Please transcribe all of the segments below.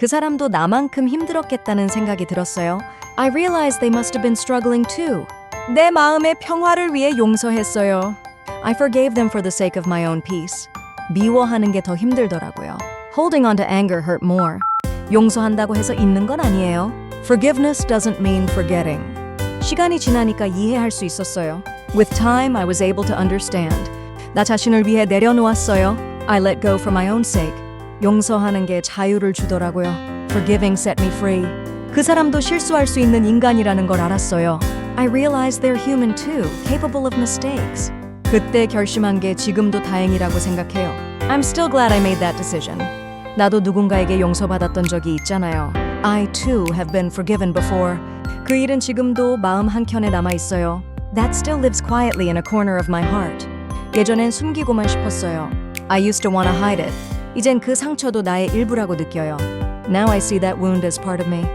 그 사람도 나만큼 힘들었겠다는 생각이 들었어요. I realized they must have been struggling too. 내 마음의 평화를 위해 용서했어요. I forgave them for the sake of my own peace. 미워하는 게 더 힘들더라고요. Holding on to anger hurt more. 용서한다고 해서 잊는 건 아니에요. Forgiveness doesn't mean forgetting. 시간이 지나니까 이해할 수 있었어요. With time, I was able to understand. 나 자신을 위해 내려놓았어요. I let go for my own sake. 용서하는 게 자유를 주더라고요. Forgiving set me free. 그 사람도 실수할 수 있는 인간이라는 걸 알았어요. I realized they're human too, capable of mistakes. 그때 결심한 게 지금도 다행이라고 생각해요. I'm still glad I made that decision. 나도 누군가에게 용서받았던 적이 있잖아요. I too have been forgiven before. 그 일은 지금도 마음 한켠에 남아 있어요. That still lives quietly in a corner of my heart. 예전엔 숨기고만 싶었어요. I used to want to hide it. 이젠 그 상처도 나의 일부라고 느껴요. Now I see that wound as part of me.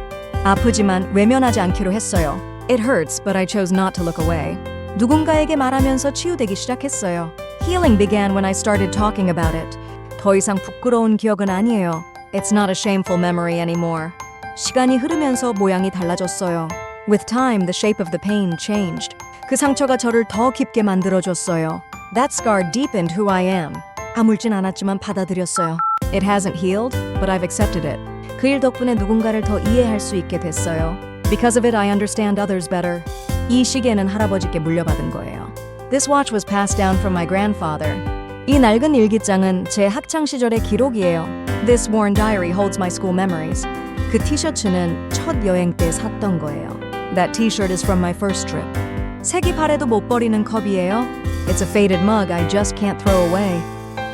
아프지만 외면하지 않기로 했어요. It hurts, but I chose not to look away. 누군가에게 말하면서 치유되기 시작했어요. Healing began when I started talking about it. 더 이상 부끄러운 기억은 아니에요. It's not a shameful memory anymore. 시간이 흐르면서 모양이 달라졌어요. With time, the shape of the pain changed. 그 상처가 저를 더 깊게 만들어줬어요. That scar deepened who I am. 아물진 않았지만 받아들였어요. It hasn't healed, but I've accepted it. 그 일 덕분에 누군가를 더 이해할 수 있게 됐어요. Because of it, I understand others better. 이 시계는 할아버지께 물려받은 거예요. This watch was passed down from my grandfather. 이 낡은 일기장은 제 학창 시절의 기록이에요. This worn diary holds my school memories. 그 티셔츠는 첫 여행 때 샀던 거예요. That t-shirt is from my first trip. 색이 바래도 못 버리는 컵이에요. It's a faded mug I just can't throw away.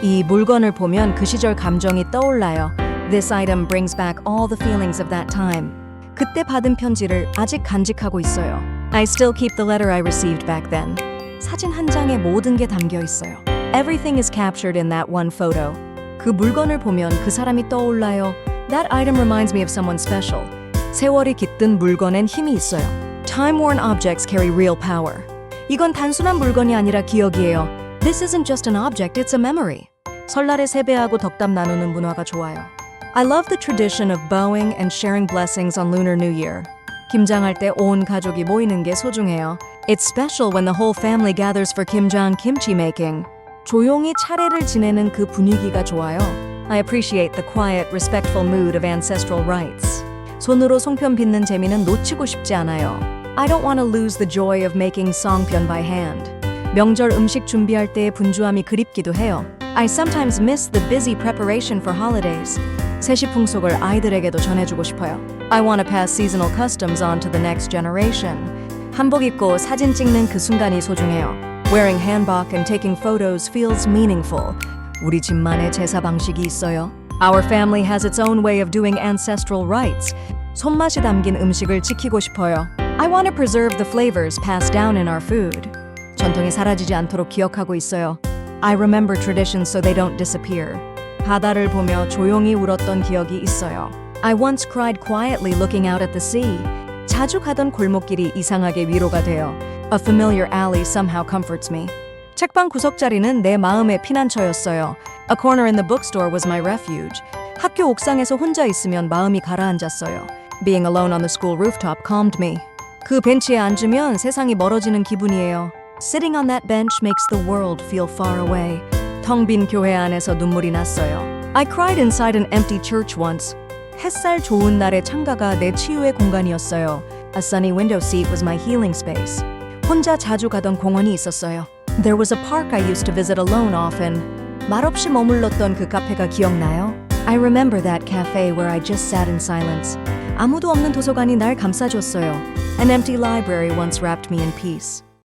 이 물건을 보면 그 시절 감정이 떠올라요. This item brings back all the feelings of that time. 그때 받은 편지를 아직 간직하고 있어요. I still keep the letter I received back then. 사진 한 장에 모든 게 담겨 있어요. Everything is captured in that one photo. 그 물건을 보면 그 사람이 떠올라요. That item reminds me of someone special. 세월이 깃든 물건엔 힘이 있어요. Time-worn objects carry real power. 이건 단순한 물건이 아니라 기억이에요. This isn't just an object, it's a memory. 설날에 세배하고 덕담 나누는 문화가 좋아요. I love the tradition of bowing and sharing blessings on Lunar New Year. 김장할 때 온 가족이 모이는 게 소중해요. It's special when the whole family gathers for 김장 kimchi making. 조용히 차례를 지내는 그 분위기가 좋아요. I appreciate the quiet, respectful mood of ancestral rites. 손으로 송편 빚는 재미는 놓치고 싶지 않아요. I don't want to lose the joy of making songpyeon by hand. 명절 음식 준비할 때의 분주함이 그립기도 해요. I sometimes miss the busy preparation for holidays. 세시 풍속을 아이들에게도 전해주고 싶어요. I want to pass seasonal customs on to the next generation. 한복 입고 사진 찍는 그 순간이 소중해요. Wearing hanbok and taking photos feels meaningful. 우리 집만의 제사 방식이 있어요. Our family has its own way of doing ancestral rites. 손맛이 담긴 음식을 지키고 싶어요. I want to preserve the flavors passed down in our food. 전통이 사라지지 않도록 기억하고 있어요. I remember traditions so they don't disappear. 바다를 보며 조용히 울었던 기억이 있어요. I once cried quietly looking out at the sea. 자주 가던 골목길이 이상하게 위로가 돼요. A familiar alley somehow comforts me. 책방 구석자리는 내 마음의 피난처였어요. A corner in the bookstore was my refuge. 학교 옥상에서 혼자 있으면 마음이 가라앉았어요. Being alone on the school rooftop calmed me. 그 벤치에 앉으면 세상이 멀어지는 기분이에요. Sitting on that bench makes the world feel far away. 텅 빈 교회 안에서 눈물이 났어요. I cried inside an empty church once. 햇살 좋은 날의 창가가 내 치유의 공간이었어요. A sunny window seat was my healing space. 혼자 자주 가던 공원이 있었어요. There was a park I used to visit alone often. 말없이 머물렀던 그 카페가 기억나요? I remember that cafe where I just sat in silence. 아무도 없는 도서관이 날 감싸줬어요. An empty library once wrapped me in peace.